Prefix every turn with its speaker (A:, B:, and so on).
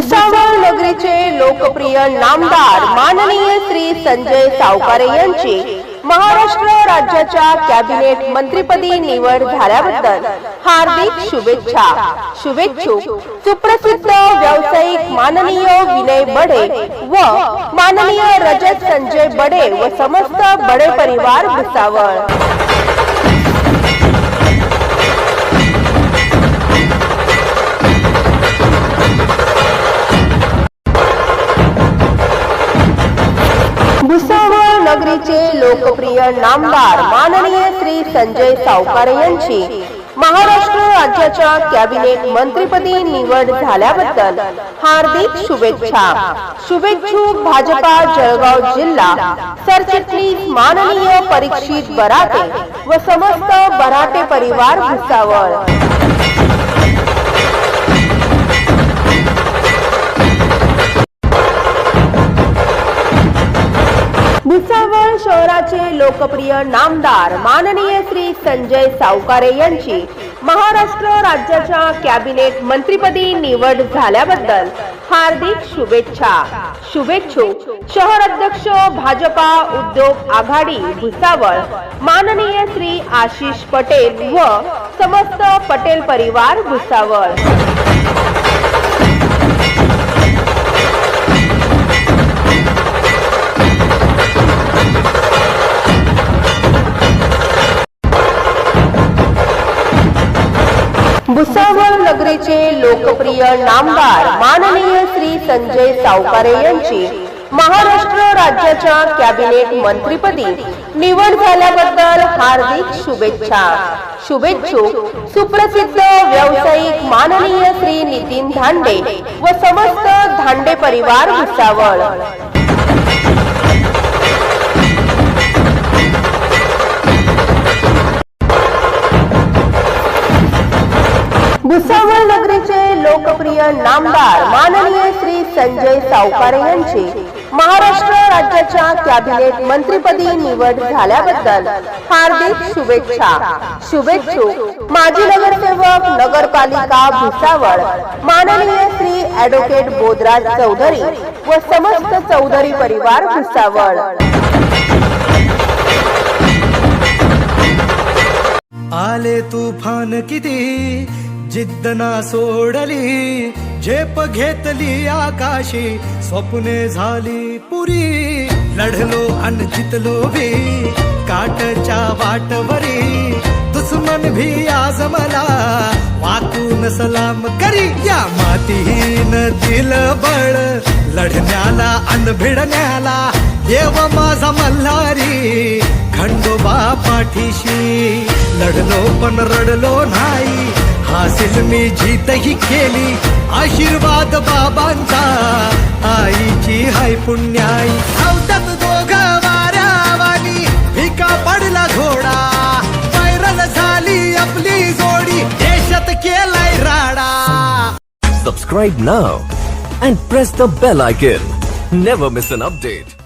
A: भुसावळ नगरीचे लोकप्रिय नामदार माननीय श्री संजय सावकारे यांची महाराष्ट्र राज्याच्या कॅबिनेट मंत्रीपदी निवड झाल्याबद्दल हार्दिक शुभेच्छा. शुभेच्छुक सुप्रसिद्ध व्यावसायिक माननीय विनय बडे व माननीय रजत संजय बडे व समस्त बडे परिवार भुसावळ. भुसावळ नगरीचे लोकप्रिय नामदार माननीय श्री संजय सावकारे यांची महाराष्ट्र राज्याच्या कॅबिनेट मंत्रीपदी निवड झाल्याबद्दल हार्दिक शुभेच्छा. शुभेच्छुक भाजपा जळगाव जिल्हा सरचिटणीस माननीय परीक्षित बराटे व समस्त बराटे परिवार भुसावळ. भुसावळ शहराचे लोकप्रिय नामदार माननीय श्री संजय सावकारे यांची महाराष्ट्र राज्याच्या कॅबिनेट मंत्रीपदी निवड झाल्याबद्दल हार्दिक शुभेच्छा. शुभेच्छुक शहर अध्यक्ष भाजपा उद्योग आघाडी भुसावळ माननीय श्री आशिष पटेल व समस्त पटेल परिवार भुसावळ. भुसावळ नगरीचे लोकप्रिय नामदार माननीय श्री संजय सावकारे यांची महाराष्ट्र राज्याच्या कॅबिनेट मंत्रीपदी निवड झाल्याबद्दल हार्दिक शुभेच्छा. शुभेच्छुक सुप्रसिद्ध व्यावसायिक माननीय श्री नितीन धांडे व समस्त धांडे परिवार भुसावळ भुसावळ नगरीचे लोकप्रिय नामदार माननीय श्री संजय सावकारे यांची महाराष्ट्र राज्याच्या कॅबिनेट मंत्रीपदी निवड झाल्याबद्दल हार्दिक शुभेच्छा. शुभेच्छुक माजी नगरसेवक नगरपालिका भुसावळ माननीय श्री ऍडव्होकेट बोधराज चौधरी व समस्त चौधरी परिवार भुसावळ.
B: आले तुफान किती? जिद्द ना सोडली झेप घेतली आकाशी स्वप्ने झाली पुरी. लढलो अन जितलो भी काटच्या वाटवरी. दुश्मन भी आज मला वाकून सलाम करी. या मातीहीन दिल बळ लढण्याला अन भिडण्याला देव माझा मल्हारी. खंडोबा पाठीशी लढलो पण रडलो नाही. हासिल मी जीतही केली. आशीर्वाद बाबांचा आईची हाय पुण्याई. धावतात दोघ वाऱ्यावानी भिका पडला घोडा. व्हायरल झाली आपली जोडी देशात केलाय राडा.
C: Subscribe now and press the bell icon never miss an update